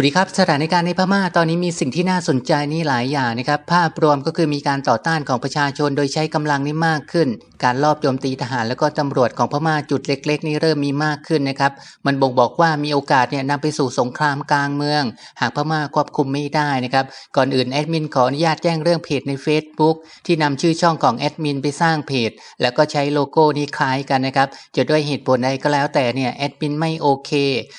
วัสดีครับสถานการณ์ในพม่าตอนนี้มีสิ่งที่น่าสนใจนี่หลายอย่างนะครับภาพรวมก็คือมีการต่อต้านของประชาชนโดยใช้กำลังนี่มากขึ้น การลอบโจมตีทหารแล้วก็ตำรวจของพม่าจุดเล็ก ๆ นี่เริ่มมีมากขึ้นนะครับมันบ่งบอกว่ามีโอกาสเนี่ยนำไปสู่สงครามกลางเมือง หากพม่าควบคุมไม่ได้นะครับก่อนอื่นแอดมินขออนุญาตแจ้งเรื่องเพจใน Facebook ที่นำชื่อช่องของแอดมินไปสร้างเพจแล้วก็ใช้โลโก้นี้คล้ายกันนะครับจะด้วยเหตุผลใดก็แล้วแต่เนี่ยแอดมินไม่โอเค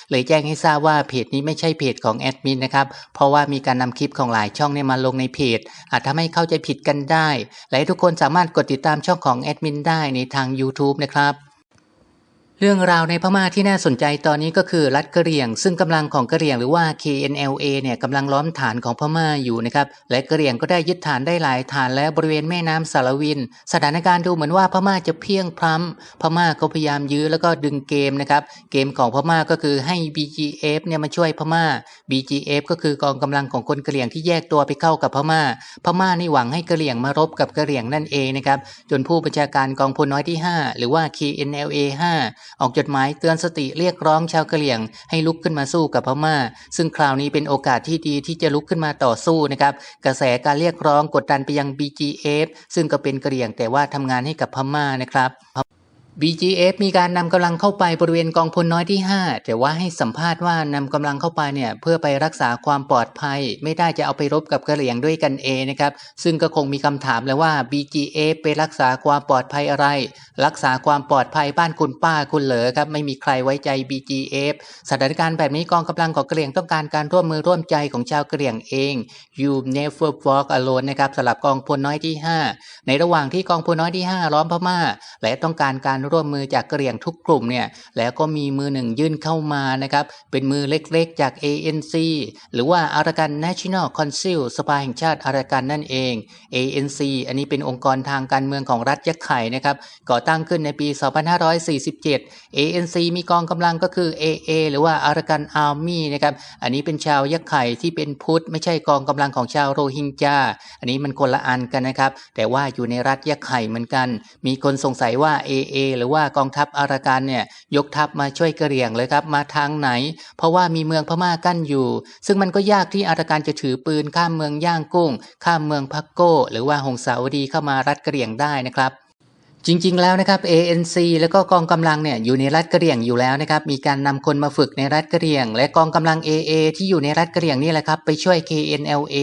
เลยแจ้งให้ทราบว่าเพจนี้ไม่ใช่เพจของของแอดมินนะครับ เพราะว่ามีการนำคลิปของหลายช่องเนี่ยมาลงในเพจ อาจทำให้เข้าใจผิดกันได้ และทุกคนสามารถกดติดตามช่องของแอดมินได้ในทาง YouTube นะครับ เรื่องราวในพม่าที่น่าสนใจตอนนี้ก็คือรัฐกะเหรี่ยง ซึ่งกำลังของกะเหรี่ยงหรือว่า KNLA เนี่ยกำลังล้อมฐานของพม่าอยู่นะครับและกะเหรี่ยงก็ได้ยึดฐานได้หลายฐานแล้วบริเวณแม่น้ำสารวิน สถานการณ์ดูเหมือนว่าพม่าจะเพียงพล้ำพม่าก็พยายามยื้อแล้วก็ดึงเกมนะครับเกมของพม่าก็คือให้ BGF เนี่ยมาช่วยพม่า BGF ก็คือกองกำลังของคนกะเหรี่ยงที่แยกตัวไปเข้ากับพม่า พม่านี่หวังให้กะเหรี่ยงมารบกับกะเหรี่ยงนั่นเองนะครับจนผู้บัญชาการกองพลน้อยที่ 5 หรือว่า KNLA 5ออกจดหมายเตือนสติเรียกร้องชาวกะเหรี่ยง ให้ลุกขึ้นมาสู้กับพม่า ซึ่งคราวนี้เป็นโอกาสที่ดีที่จะลุกขึ้นมาต่อสู้นะครับ กระแสการเรียกร้องกดดันไปยัง BGF ซึ่งก็เป็นกะเหรี่ยงแต่ว่าทำงานให้กับพม่านะครับ BGF มีการนำกำลังเข้าไปบริเวณกองพลน้อยที่ 5 แต่ว่าให้สัมภาษณ์ว่านำกำลังเข้าไปเนี่ยเพื่อไปรักษาความปลอดภัย ไม่ได้จะเอาไปรบกับกะเหรี่ยงด้วยกันเองนะครับ ซึ่งก็คงมีคำถามแล้วว่า BGF ไปรักษาความปลอดภัยอะไร รักษาความปลอดภัยบ้านคุณป้าคุณเหรอครับไม่มีใครไว้ใจ BGF สถานการณ์แบบนี้กองกำลังของกะเหรี่ยงต้องการการร่วมมือร่วมใจของชาวกะเหรี่ยงเอง You never walk alone นะครับสำหรับกองพลน้อยที่ 5 ในระหว่างที่กองพลน้อยที่ 5 ล้อมพม่า และต้องการการร่วมมือจากเหรี่ยงทุกกลุ่มเนี่ยแล้วก็มีมือหนึ่งยื่นเข้ามานะครับเป็นมือเล็กๆจาก ANC หรือว่าอารากัน National Council สภาแห่งชาติอารากันนั่นเอง ANC อันนี้เป็นองค์กรทางการเมืองของรัฐยักษ์ไข่นะครับก่อตั้งขึ้นในปี 2547 ANC มีกองกำลังก็คือ AA หรือว่าอารากัน Army นะครับอันนี้เป็นชาวยักษ์ไข่ที่เป็นพุทธ ไม่ใช่กองกำลังของชาวโรฮิงญาอันนี้มันคนละอันกันนะครับแต่ว่าอยู่ในรัฐยักษ์ไข่เหมือนกัน มีคนสงสัยว่า AA หรือว่ากองทัพอารากันเนี่ยยกทัพมาช่วยกะเหรี่ยงเลยครับมาทางไหน เพราะว่ามีเมืองพม่ากั้นอยู่ ซึ่งมันก็ยากที่อารากันจะถือปืนข้ามเมืองย่างกุ้ง ข้ามเมืองพักโก้ หรือว่าหงสาวดีเข้ามารัดกะเหรี่ยงได้นะครับ จริงๆ แล้วนะครับ ANC แล้วก็กองกำลังเนี่ยอยู่ในรัฐกะเหรี่ยงอยู่แล้วนะครับ มีการนำคนมาฝึกในรัฐกะเหรี่ยง และกองกำลัง AA ที่อยู่ในรัฐกะเหรี่ยงนี่แหละครับไปช่วย KNLA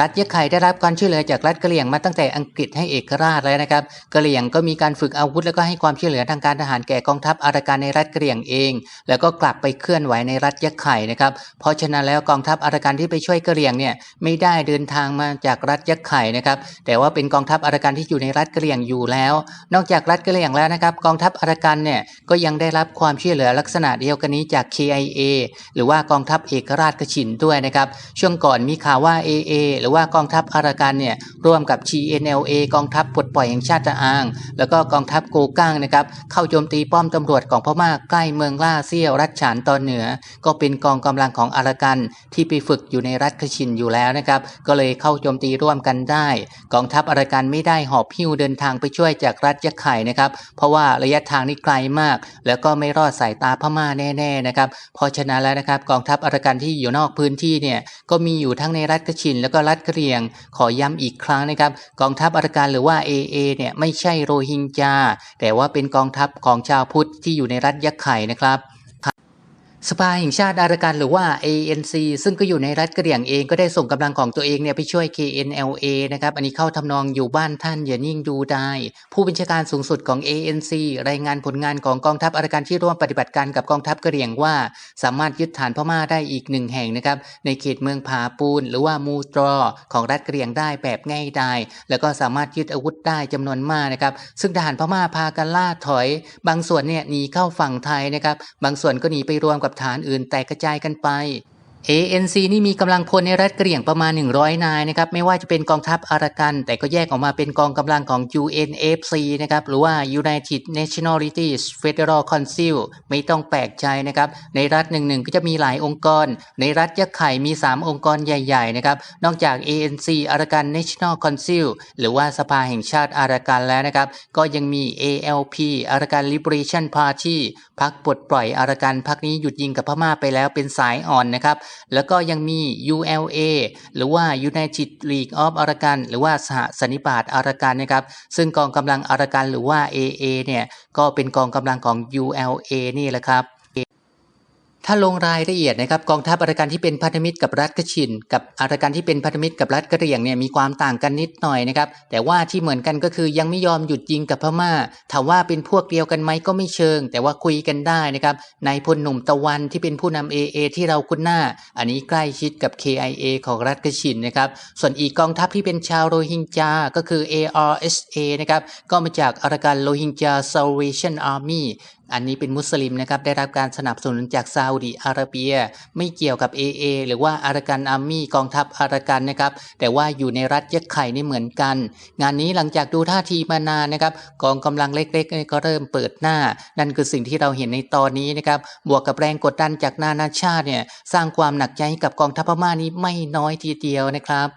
รัฐยะไข่ได้รับการช่วยเหลือจากรัฐกะเหรี่ยงมาตั้งแต่อังกฤษให้เอกราชแล้วนะครับกะเหรี่ยงก็มีการฝึกอาวุธแล้วก็ให้ความช่วยเหลือทางการทหารแก่กองทัพอารากันในรัฐกะเหรี่ยงเอง แล้วก็กลับไปเคลื่อนไหวในรัฐยะไข่นะครับเพราะฉะนั้นแล้วกองทัพอารากันที่ไปช่วยกะเหรี่ยงเนี่ยไม่ได้เดินทางมาจากรัฐยะไข่นะครับแต่ว่าเป็นกองทัพอารากันที่อยู่ในรัฐกะเหรี่ยงอยู่แล้วนอกจากรัฐกะเหรี่ยงแล้วนะครับ กองทัพอารากันเนี่ยก็ยังได้รับความช่วยเหลือลักษณะเดียวกันนี้จาก KIA หรือว่ากองทัพเอกราชกฉินด้วยนะครับ ช่วงก่อนมีข่าวว่า AA หรือว่ากองทัพอารากันเนี่ยร่วมกับ GNLA กองทัพปลดปล่อยแห่งชาติอาง แล้วก็กองทัพโกกังนะครับเข้าโจมตีป้อมตำรวจของพม่าใกล้เมืองล่าเซี่ยวรัฐฉานตอนเหนือ ก็เป็นกองกำลังของอารากันที่ไปฝึกอยู่ในรัฐกฉินอยู่แล้วนะครับก็เลยเข้าโจมตีร่วมกันได้ กองทัพอารากันไม่ได้หอบพิ้วเดินทางไปช่วยจากรัฐยักษ์ไข่นะครับ เพราะว่าระยะทางนี่ไกลมาก แล้วก็ไม่รอดสายตาพม่าแน่ๆนะครับเพราะฉะนั้นแล้วนะครับกองทัพอารากันที่อยู่นอกพื้นที่เนี่ยก็มีอยู่ทั้งในรัฐกชิน แล้วก็รัฐกะเรียง ขอย้ำอีกครั้งนะครับกองทัพอารากันหรือว่า AA เนี่ยไม่ใช่โรฮิงญาแต่ว่าเป็นกองทัพของชาวพุทธที่อยู่ในรัฐยักษ์ไข่นะครับ สภาแห่งชาติอารากันหรือว่า ANC ซึ่งก็อยู่ในรัฐกะเหรี่ยงเองก็ได้ส่งกำลังของตัวเองเนี่ยไปช่วย KNLA นะครับ อันนี้เข้าทำนองอยู่บ้านท่านอย่านิ่งดูได้ ผู้บัญชาการสูงสุดของ ANC รายงานผลงานของกองทัพอารากันที่ร่วมปฏิบัติการกับกองทัพกะเหรี่ยงว่า สามารถยึดฐานพม่าได้อีกหนึ่งแห่งนะครับในเขตเมืองผาปูน หรือว่ามูตรอของรัฐกะเหรี่ยงได้แบบง่ายดายแล้วก็สามารถยึดอาวุธได้จำนวนมากนะครับ ซึ่งทหารพม่าพากันล่าถอย บางส่วนเนี่ยหนีเข้าฝั่งไทยนะครับ บางส่วนก็หนีไปรวมกับฐานอื่นแตกกระจายกันไป ANC นี่มีกำลังพลในรัฐเหรี่ยงประมาณ 100 นายนะครับไม่ว่าจะเป็นกองทัพอารากัน แต่ก็แยกออกมาเป็นกองกำลังของ UNFC นะครับหรือว่า United Nationalities Federal Council ไม่ต้องแปลกใจนะครับในรัฐหนึ่งๆก็จะมีหลายองค์กร ในรัฐยักษ์ไข่มี 3 องค์กรใหญ่ๆนะครับนอกจาก ANC อารากัน National Council หรือว่าสภาแห่งชาติอารากันแล้วนะครับก็ยังมี ALP อารากัน Liberation Party พักปลดปล่อยอารากันพักนี้หยุดยิงกับพม่าไปแล้วเป็นสายอ่อนนะครับแล้วก็ยังมี ULA หรือว่า United League of Arakan หรือว่าสหสันนิบาตอารากันนะครับ ซึ่งกองกำลังอารากันหรือว่า AA เนี่ย ก็เป็นกองกำลังของ ULA นี่แหละครับ ถ้าลงรายละเอียดนะครับกองทัพอารากันที่เป็นพันธมิตรกับรัฐกชิน กับอารากันที่เป็นพันธมิตรกับรัฐกะเหรี่ยงเนี่ยมีความต่างกันนิดหน่อยนะครับแต่ว่าที่เหมือนกันก็คือยังไม่ยอมหยุดยิงกับพม่าถามว่าเป็นพวกเดียวกันไหมก็ไม่เชิง แต่ว่าคุยกันได้นะครับนายพลหนุ่มตะวันที่เป็นผู้นำ AA ที่เราคุ้นหน้า อันนี้ใกล้ชิดกับ KIA ของรัฐกชินนะครับส่วนอีกกองทัพที่เป็นชาวโรฮิงญาก็คือ ARSA นะครับก็มาจากอารากันโรฮิงญา Salvation Army อันนี้เป็นมุสลิมนะครับได้รับการสนับสนุนจากซาอุดิอาระเบีย ไม่เกี่ยวกับ AA หรือว่าอารากันอาร์มี่กองทัพอารากันนะครับ แต่ว่าอยู่ในรัฐยักไข่นี่เหมือนกัน งานนี้หลังจากดูท่าทีมานานนะครับ กองกำลังเล็กๆ ก็เริ่มเปิดหน้า นั่นคือสิ่งที่เราเห็นในตอนนี้นะครับ บวกกับแรงกดดันจากนานาชาติเนี่ยสร้างความหนักใจให้กับกองทัพพม่านี้ไม่น้อยทีเดียวนะครับ